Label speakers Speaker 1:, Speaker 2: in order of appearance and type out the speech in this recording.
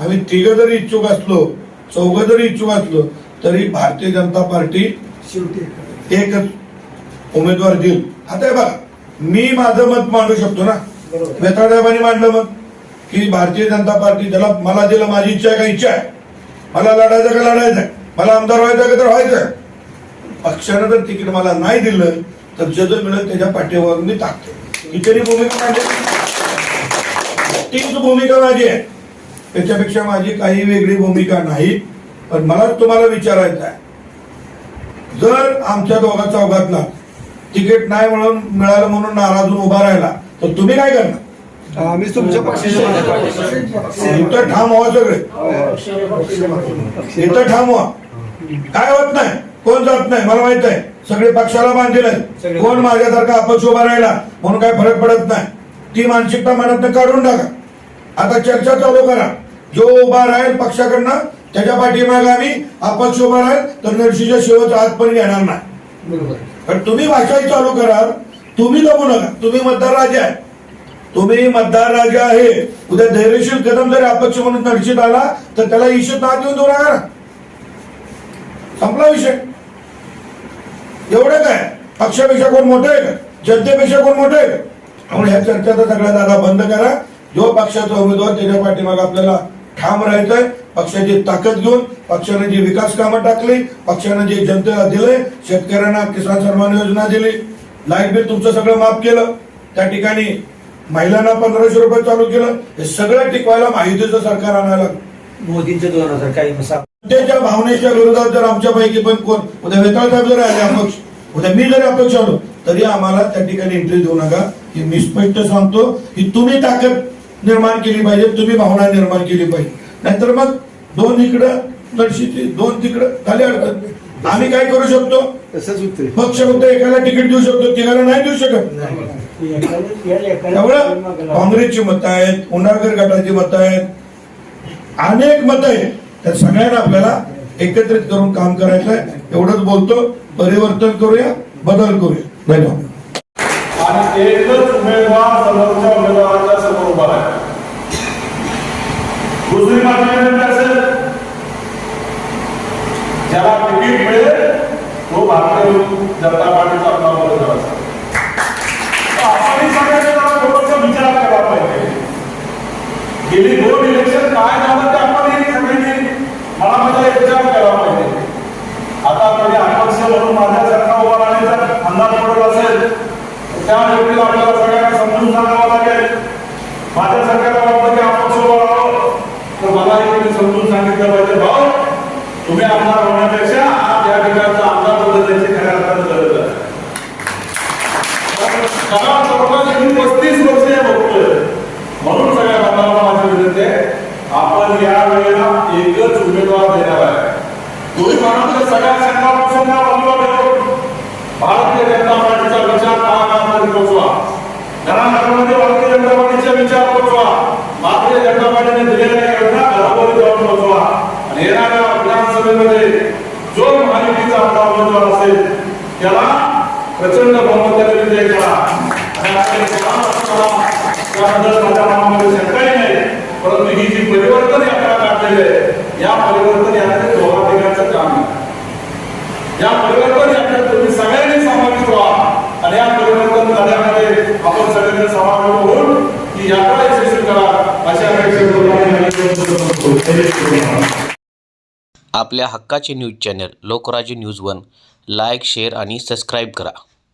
Speaker 1: आम्ही तिघ जरी इच्छुक असलो चौघ जरी इच्छुक असलो तरी भारतीय जनता पार्टी
Speaker 2: एक.
Speaker 1: एकच उमेदवार देईल. आता बघा मी माझं मत मांडू शकतो ना? वेताळसाहेबांनी मांडलं मग? की भारतीय जनता पार्टी त्याला मला दिलं माझी इच्छा आहे का इच्छा आहे? मला लढायचं का लढायचं आहे? मला आमदार व्हायचं का तर व्हायचं पक्षानं जर तिकीट मला नाही दिलं तर जे मिळेल त्याच्या पाठीवर मी टाकते. तरी भूमिका माझी तीच भूमिका माझी आहे. त्याच्यापेक्षा माझी काही वेगळी भूमिका नाही. पण मला तुम्हाला विचारायचं आहे. जर आमच्या दोघा चौघातला तिकीट नाही म्हणून मिळालं म्हणून नाराज होऊन उभा राहिला तर तुम्ही काय करणार?
Speaker 3: आम्ही तुमच्या
Speaker 1: इथं ठाम व्हा सगळे. इथं ठाम व्हा. काय होत नाही? कोण जात नाही मला माहीत आहे सगळे पक्षाला बांधील आहेत कोण माझ्यासारखा अपक्ष उभा राहिला म्हणून काय फरक पडत नाही. ती मानसिकता मनात काढून टाका. आता चर्चा चालू करा. जो उभा राहील पक्षाकडनं त्याच्या पाठीमागे आम्ही अपक्ष उभा राहील तर नरशीच्या शेवटचा हात पण घेणार नाही.
Speaker 2: बरोबर.
Speaker 1: पण तुम्ही भाषाही चालू करा. तुम्ही दमू नका. तुम्ही मतदार राजा आहे. तुम्ही मतदार राजा आहे. उद्या धैर्यशील कदम जरी अपक्ष म्हणून नरशीत आला तर त्याला ईशत नाव देऊन देऊ नका ना. संपला विषय. एवढं काय? पक्षापेक्षा कोण मोठं आहे? का जनतेपेक्षा कोण मोठं आहे? का त्यामुळे ह्या चर्चेचा सगळ्या जागा बंद करा. जो पक्षाचा उमेदवार त्याच्या पाठीमागे आपल्याला ठाम राहायचंय पक्षाची ताकद घेऊन पक्षाने जी विकास कामं टाकली पक्षाने जे जनतेला दिले शेतकऱ्यांना किसान सन्मान योजना दिली. लाइट बिल तुमचं सगळं माफ केलं. त्या ठिकाणी महिलांना पंधराशे रुपये चालू केलं. हे सगळं टिकवायला माहितीचं सरकार आणायला
Speaker 4: मोदींच्या दोन हजार काही
Speaker 1: त्याच्या भावनेच्या विरोधात जर आमच्यापैकी पण कोण उद्या वेताळ साहेब जर आले अपक्ष उद्या मी जरी अपक्ष आलो तरी आम्हाला त्या ठिकाणी एंट्री देऊ नका. ही मी स्पष्ट सांगतो की तुम्ही ताकद निर्माण केली पाहिजे तुम्ही भावना निर्माण केली पाहिजे. नाहीतर मग दोन इकडं नरशीची दोन तिकडं खाली अडकत आम्ही काय करू शकतो? पक्ष फक्त एकाला तिकीट देऊ शकतो तिघाला नाही देऊ शकत. त्यामुळं काँग्रेसची मतं आहेत उन्हाळकर गटाची मतं आहेत अनेक मतं आहेत. त्या सगळ्यांना आपल्याला एकत्रित करून काम करायचं आहे. एवढंच बोलतो परिवर्तन करूया बदल करूया. धन्यवाद.
Speaker 5: आणि एकच उमेदवार समोरच्या उमेदवाराच्या समोर उभा आहे दुसरी बातमी म्हणजे असेल ज्याला तिकीट मिळेल तो भारतीय जनता पार्टीचा आपला उमेदवार असेल तर आपण सगळ्यांनी जरा थोडंसं विचार केला पाहिजे गेली दोन इलेक्शन काय झालं ते आपण हे सगळ्यांनी मनामध्ये विचार केला पाहिजे आता म्हणजे अपक्ष म्हणून माझ्यासारखा उभा राहण्याचा अंदाज पडत असेल तर त्या व्यक्तीला आपल्याला सगळ्यांना समजून सांगावं लागेल. वाटतं की तर मला एक समजून सांगितलं पाहिजे भाऊ तुम्ही आमदार होण्यापेक्षा आज या ठिकाणचा आमदार बदलण्याची खऱ्या अर्थानं गरज आहे. मी पस्तीस वर्ष बघतोय. म्हणून सगळ्या बांधवांना माझी विनंती आहे आपण या वेळेला एकच उमेदवार देणार आहे. तुम्ही म्हणाल तर सगळ्या संघापासून भारतीय जनता पार्टीचा विचार काळाकाळामध्ये पोहोचवा. घराघरामध्ये भारतीय जनता पार्टीचा विचार पोहोचवा. भारतीय जनता पार्टीने दिलेल्या योजना घरोघरी जाऊन पोहोचवा. आणि येणाऱ्या विधानसभेमध्ये जो महायुतीचा आपला उमेदवार असेल त्याला प्रचंड बहुमताने विजय करा. त्याबद्दल माझ्या मनामध्ये शंकाही नाही परंतु ही जी परिवर्तन यात्रा काढलेली आहे या परिवर्तन यात्रेत दोघा तिघांचं काम आहे. या परिवर्तन यात्रेत तुम्ही सगळ्यांनी समाविष्ट व्हा आणि या परिवर्तन लढ्यामध्ये आपण सगळ्यांनी समावेश होऊन ही यात्रा यशस्वी करा अशा अपेक्षा करून आम्ही धन्यवाद.
Speaker 6: आपल्या हक्काचे news channel Lokrajya news one like share आणि सबस्क्राईब करा.